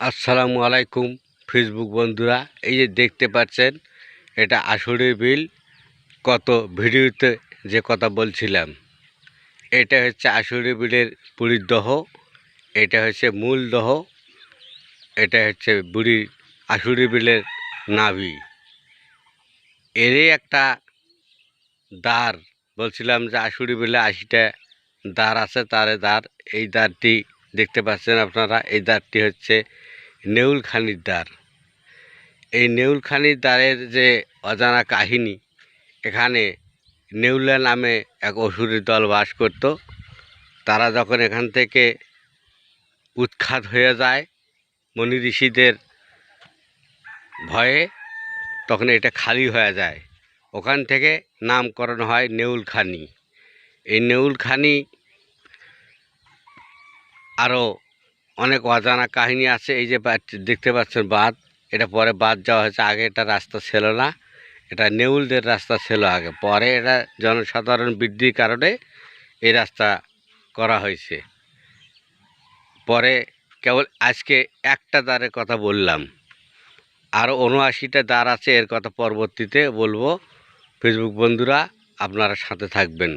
আসসালামু আলাইকুম, ফেসবুক বন্ধুরা। এই যে দেখতে পাচ্ছেন, এটা আসরে বিল। কত ভিডিওতে যে কথা বলছিলাম, এটা হচ্ছে আসরে বিলের বুড়ির দহ, এটা হচ্ছে মূল দহ, এটা হচ্ছে বুড়ি আসুরি বিলের নাভি। এরই একটা দ্বার, বলছিলাম যে আসুরি বিলে আশিটা দ্বার আছে, তারে দ্বার, এই দ্বারটি দেখতে পাচ্ছেন আপনারা, এই দ্বারটি হচ্ছে নেউলখানির দ্বার। এই নেউলখানির দ্বারের যে অজানা কাহিনী, এখানে নেউলা নামে এক অসুরের দল বাস করত। তারা যখন এখান থেকে উৎখাত হয়ে যায় মনি ঋষিদের ভয়ে, তখন এটা খালি হয়ে যায়। ওখান থেকে নামকরণ হয় নেউলখানি এই নেউলখানি আরও অনেক অজানা কাহিনী আছে, এই যে দেখতে পাচ্ছেন বাঁধ। এটা পরে বাদ যাওয়া হয়েছে, আগে এটা রাস্তা ছিল না। এটা নেউলদের রাস্তা ছিল আগে, পরে এটা জনসাধারণ বৃদ্ধির কারণে এই রাস্তা করা হয়েছে। পরে কেবল আজকে একটা দ্বারের কথা বললাম। আরও উনআশিটা দ্বার আছে, এর কথা পরবর্তীতে বলব। ফেসবুক বন্ধুরা, আপনারা সাথে থাকবেন।